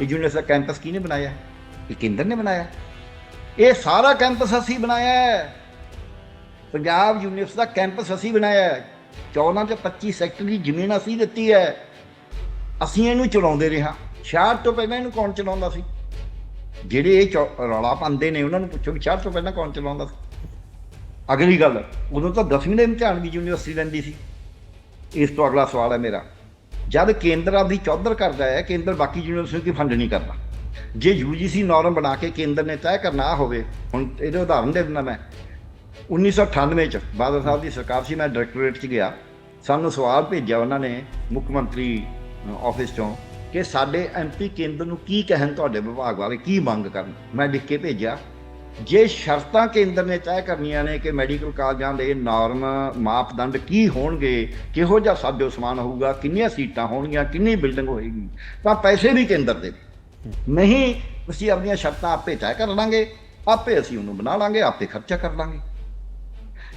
ਇਹ ਯੂਨੀਵਰਸਿਟੀ ਦਾ ਕੈਂਪਸ ਕਿਹਨੇ ਬਣਾਇਆ? ਇਹ ਕੇਂਦਰ ਨੇ ਬਣਾਇਆ। ਇਹ ਸਾਰਾ ਕੈਂਪਸ ਅਸੀਂ ਬਣਾਇਆ ਹੈ। ਪੰਜਾਬ ਯੂਨੀਵਰਸਿਟੀ ਦਾ ਕੈਂਪਸ ਅਸੀਂ ਬਣਾਇਆ ਹੈ। 14 ਤੇ 25 ਸੈਕਟਰ ਦੀ ਜ਼ਮੀਨ ਅਸੀਂ ਦਿੱਤੀ ਹੈ। ਅਸੀਂ ਇਹਨੂੰ ਚਲਾਉਂਦੇ ਰਿਹਾ 66 ਤੋਂ ਪਹਿਲਾਂ ਇਹਨੂੰ ਕੌਣ ਚਲਾਉਂਦਾ ਸੀ? ਜਿਹੜੇ ਇਹ ਚੌ- ਰੌਲਾ ਪਾਉਂਦੇ ਨੇ, ਉਹਨਾਂ ਨੂੰ ਪੁੱਛੋ ਵੀ 66 ਤੋਂ ਪਹਿਲਾਂ ਕੌਣ ਚਲਾਉਂਦਾ ਸੀ? ਅਗਲੀ ਗੱਲ, ਉਦੋਂ ਤਾਂ 10ਵੀਂ ਦੇ ਇਮਤਿਹਾਨ ਵੀ ਯੂਨੀਵਰਸਿਟੀ ਲੈਂਦੀ ਸੀ। ਇਸ ਤੋਂ ਅਗਲਾ ਸਵਾਲ ਹੈ ਮੇਰਾ। ਜਦ ਕੇਂਦਰ ਦੀ ਚੌਧਰ ਕਰਦਾ ਹੈ, ਕੇਂਦਰ ਬਾਕੀ ਯੂਨੀਵਰਸਿਟੀ ਦੀ ਫੰਡ ਨਹੀਂ ਕਰਦਾ। ਜੇ ਯੂਜੀਸੀ ਨਾਰਮ ਬਣਾ ਕੇ ਕੇਂਦਰ ਨੇ ਤੈਅ ਕਰਨਾ ਹੋਵੇ, ਹੁਣ ਇਹਦੇ ਉਦਾਹਰਨ ਦੇ ਦਿੰਦਾ ਮੈਂ। 1998 ਚ ਬਾਦਲ ਸਾਹਿਬ ਦੀ ਸਰਕਾਰ ਸੀ, ਮੈਂ ਡਾਇਰੈਕਟੋਰੇਟ ਚ ਗਿਆ। ਸਾਨੂੰ ਸਵਾਲ ਭੇਜਿਆ ਉਹਨਾਂ ਨੇ ਮੁੱਖ ਮੰਤਰੀ ਆਫਿਸ ਚੋਂ ਕਿ ਸਾਡੇ ਐਮਪੀ ਕੇਂਦਰ ਨੂੰ ਕੀ ਕਹਿਣ ਤੁਹਾਡੇ ਵਿਭਾਗ ਬਾਰੇ, ਕੀ ਮੰਗ ਕਰਨ? ਮੈਂ ਲਿਖ ਕੇ ਭੇਜਿਆ। ਜੇ ਸ਼ਰਤਾਂ ਕੇਂਦਰ ਨੇ ਤੈਅ ਕਰਨੀਆਂ ਨੇ ਕਿ ਮੈਡੀਕਲ ਕਾਲਜਾਂ ਦੇ ਨਾਰਮ ਮਾਪਦੰਡ ਕੀ ਹੋਣਗੇ, ਕਿਹੋ ਜਿਹਾ ਸਾਬਿਓ ਸਮਾਨ ਹੋਊਗਾ, ਕਿੰਨੀਆਂ ਸੀਟਾਂ ਹੋਣਗੀਆਂ, ਕਿੰਨੀ ਬਿਲਡਿੰਗ ਹੋਏਗੀ, ਤਾਂ ਪੈਸੇ ਵੀ ਕੇਂਦਰ ਦੇ ਨਹੀਂ, ਅਸੀਂ ਆਪਣੀਆਂ ਸ਼ਰਤਾਂ ਆਪੇ ਤੈਅ ਕਰ ਲਾਂਗੇ, ਆਪੇ ਅਸੀਂ ਉਹਨੂੰ ਬਣਾ ਲਾਂਗੇ, ਆਪੇ ਖਰਚਾ ਕਰ ਲਾਂਗੇ।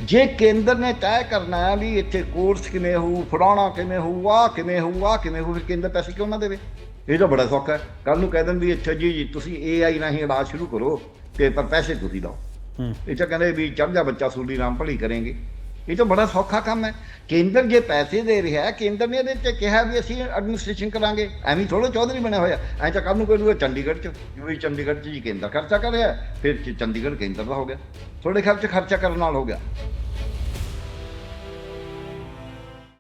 ਜੇ ਕੇਂਦਰ ਨੇ ਤੈਅ ਕਰਨਾ ਹੈ ਵੀ ਇੱਥੇ ਕੋਰਸ ਕਿਵੇਂ ਹੋਊ ਫਲਾਣਾ ਕਿਵੇਂ ਹੋਊ ਆ ਕਿਵੇਂ ਹੋਊ ਆ ਕਿਵੇਂ ਹੋਊ ਫਿਰ ਕੇਂਦਰ ਪੈਸੇ ਕਿਉਂ ਨਾ ਦੇਵੇ? ਇਹ ਤਾਂ ਬੜਾ ਸੌਖਾ ਹੈ। ਕੱਲ ਨੂੰ ਕਹਿ ਦੇਣ ਵੀ ਅੱਛਾ ਜੀ ਜੀ ਤੁਸੀਂ ਏਆਈ ਰਾਹੀਂ ਇਲਾਜ ਸ਼ੁਰੂ ਕਰੋ ਤੇ ਪਰ ਪੈਸੇ ਤੁਸੀਂ ਲਾਓ ਹੂੰ। ਇਹ ਤਾਂ ਕਹਿੰਦੇ ਵੀ ਚੜ ਜਾ ਬੱਚਾ ਸੂਲੀ ਰਾਮ ਭਲੀ ਕਰੇਂਗੇ ਇਹ ਤਾਂ ਬੜਾ ਸੌਖਾ ਕੰਮ ਹੈ। ਕੇਂਦਰ ਜੇ ਪੈਸੇ ਦੇ ਰਿਹਾ ਹੈ, ਕੇਂਦਰ ਨੇ ਇਹਦੇ ਤੇ ਕਿਹਾ ਵੀ ਅਸੀਂ ਐਡਮਿਨਿਸਟ੍ਰੇਸ਼ਨ ਕਰਾਂਗੇ। ਐਵੇਂ ਥੋੜਾ ਚੌਧਰੀ ਬਣਿਆ ਹੋਇਆ। ਐਂ ਤਾਂ ਕੰਮ ਨੂੰ ਕੋਈ ਦੂਗਾ ਚੰਡੀਗੜ੍ਹ ਚ ਵੀ ਚੰਡੀਗੜ੍ਹ ਚ ਜੀ ਕੇਂਦਰ ਖਰਚਾ ਕਰ ਰਿਹਾ ਫਿਰ ਚੰਡੀਗੜ੍ਹ ਕੇਂਦਰ ਦਾ ਹੋ ਗਿਆ। ਥੋੜੇ ਖਰਚ ਖਰਚਾ ਕਰਨ ਨਾਲ ਹੋ ਗਿਆ।